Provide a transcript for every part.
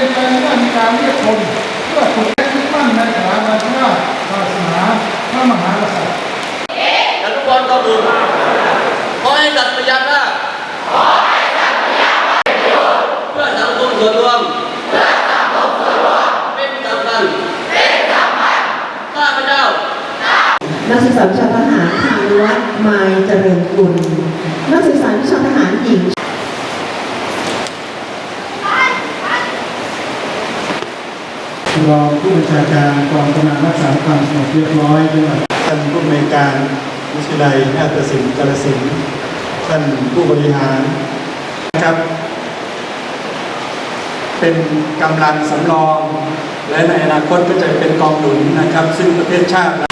เป็นไปเมื่อมีการเรียกคนเพื่อฝึกและยึดมั่นในสถาบันชาติศาสนาพระมหากษัตริย์อนุบาลก่อนอื่นขอให้สัตย์ปฏิญาณว่าเพื่อสังคมส่วนรวมเป็นสำคัญข้าพเจ้านักศึกษาวิชาทหารทางวัดไมายเจริญกุลนักศึกษาวิชาทหารหญิง รองผู้บัญชาการกองกำลังรักษาความสงบเรียบร้อยจังหวัดท่านผู้อำนวยการวิทยาลัยแพทย์ศิลป์กาลสินท่านผู้บริหารนะครับ เป็นกำลังสำรอง และในอนาคตก็จะเป็นกองหนุนนะครับ ซึ่งประเทศชาติ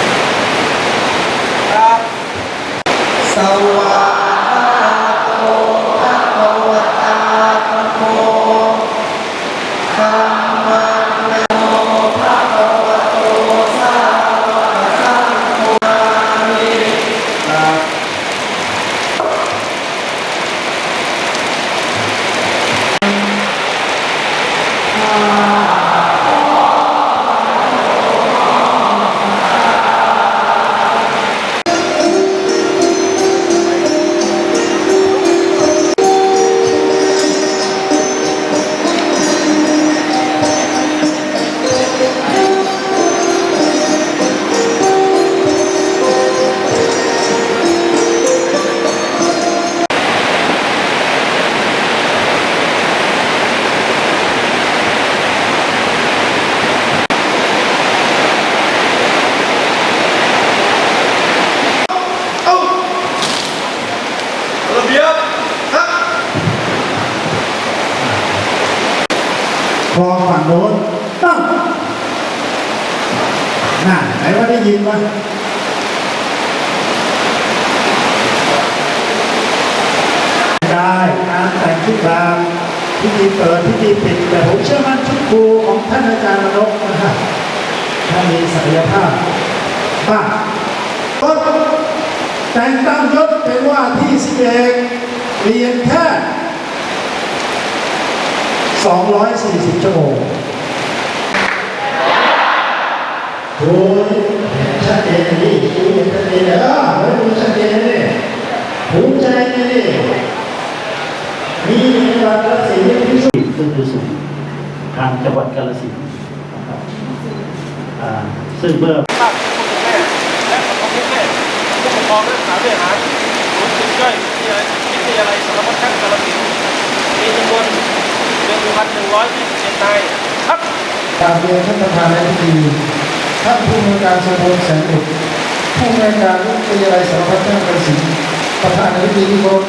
พองฝั่งโน้นตั้งน่ะไหนว่าได้ยินวะได้การแต่งชุดรามพิธีเปิดพิธีปิดแต่ผมเชื่อมั่นชุดครูของท่านอาจารย์มนกนะครับท่านมีศักยภาพบ้างต้นแต่งตั้งยศเป็นว่าที่สิบเอกเรียนแค่ 240 ชั่วโมงโอ้ยชัดเจนนี่ดูเห็นชัดเจนเลยอะเฮ้ยดูชัดเจนเลยภูมิใจเลยมีจังหวัดกาฬสินธุ์ที่สุดซึ่งคือศูนย์ทางจังหวัดกาฬสินธุ์นะครับอ่าซึ่งเมื่อภาคผู้ปกครองแม่และปกครองแม่ผู้ปกครองนักศึกษาวิทยาหารศูนย์ฝึกย่อยวิทยาลัยวิทยาลัยสารพัดช่างกาฬสินธุ์มีจำนวน หนึ่งพันหนึ่งร้อยยี่สิบเจ็ดนายครับกราบเรียนท่านประธานในพิธีท่านผู้มีการสมบูรณ์แสงบุตรผู้มีการวิทยาลัยสารพัดช่างกาฬสินธุ์ประธานในพิธีที่เครพ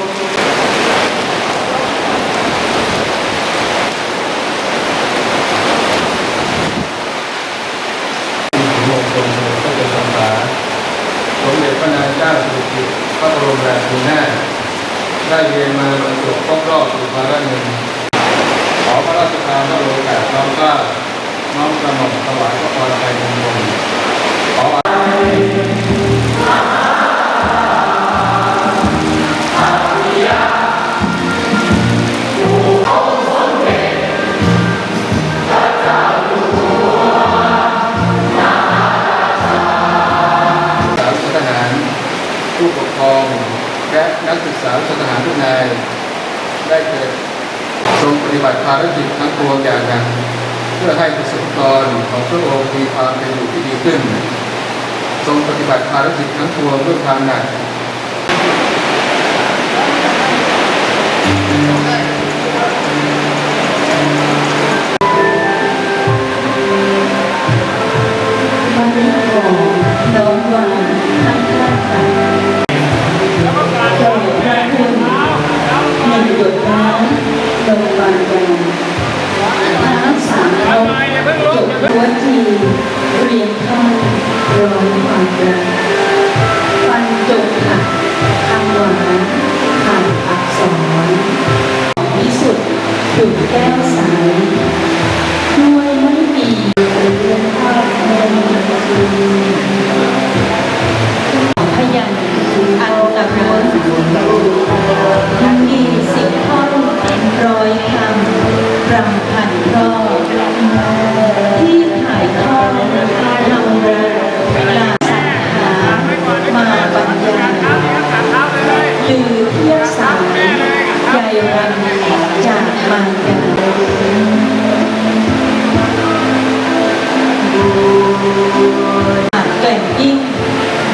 ได้เกิดทรงปฏิบัติภารกิจทั้งปวงอย่างหนักเพื่อให้ประสบกรของพระองค์มีความเป็นอยู่ที่ดีขึ้น ทรงปฏิบัติภารกิจทั้งปวงด้วยความหนัก เรียงข้าร้อยความรักฟันจบค่ะคำหวานผ่านอักษรวิสุทธิ์ดุจแก้วใสด้วยไม่มีเรื่อภาพเงินพยัญชนะอันตรายทั้งดีสิบท่อนร้อยคำ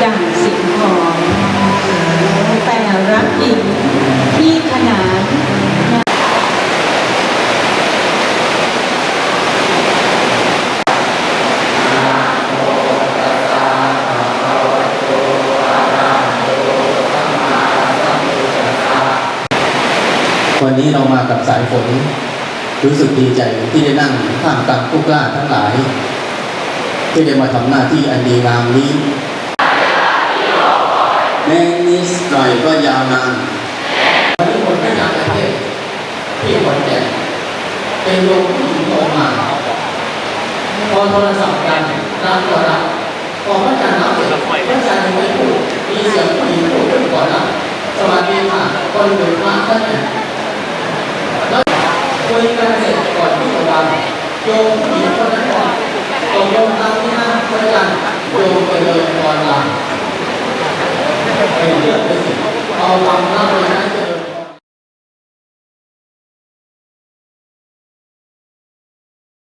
ดังสิ่งของแต่รักหญิงที่ขนานวันนี้เรามากับสายฝน รู้สึกดีใจที่ได้นั่งท่ามกลางผู้กล้าทั้งหลาย ที่ได้มาทำหน้าที่อันดีงามนี้ แม้นิดหน่อยก็ยาวนานวันนี้คนไม่ต่างประเทศที่ขอนแก่เป็นโยมผู้หญิงออกมาพอโทรศัพท์กันรับก็รับพอพระอาจารย์รับเสร็จพระอาจารย์ยังไม่พูดมีเสียงผู้หญิงพูดขึ้นก่อนรับสวัสดีค่ะคนหนึ่งมาท่านเนี่ยคุยกันเสร็จก่อนที่จะวางโยมผู้หญิงคนนั้นก่อนตกลงตามที่นั่งคุยกันโยมไปเลยก่อนลาไปเลือกไปสิเอา ความลับเลยนะ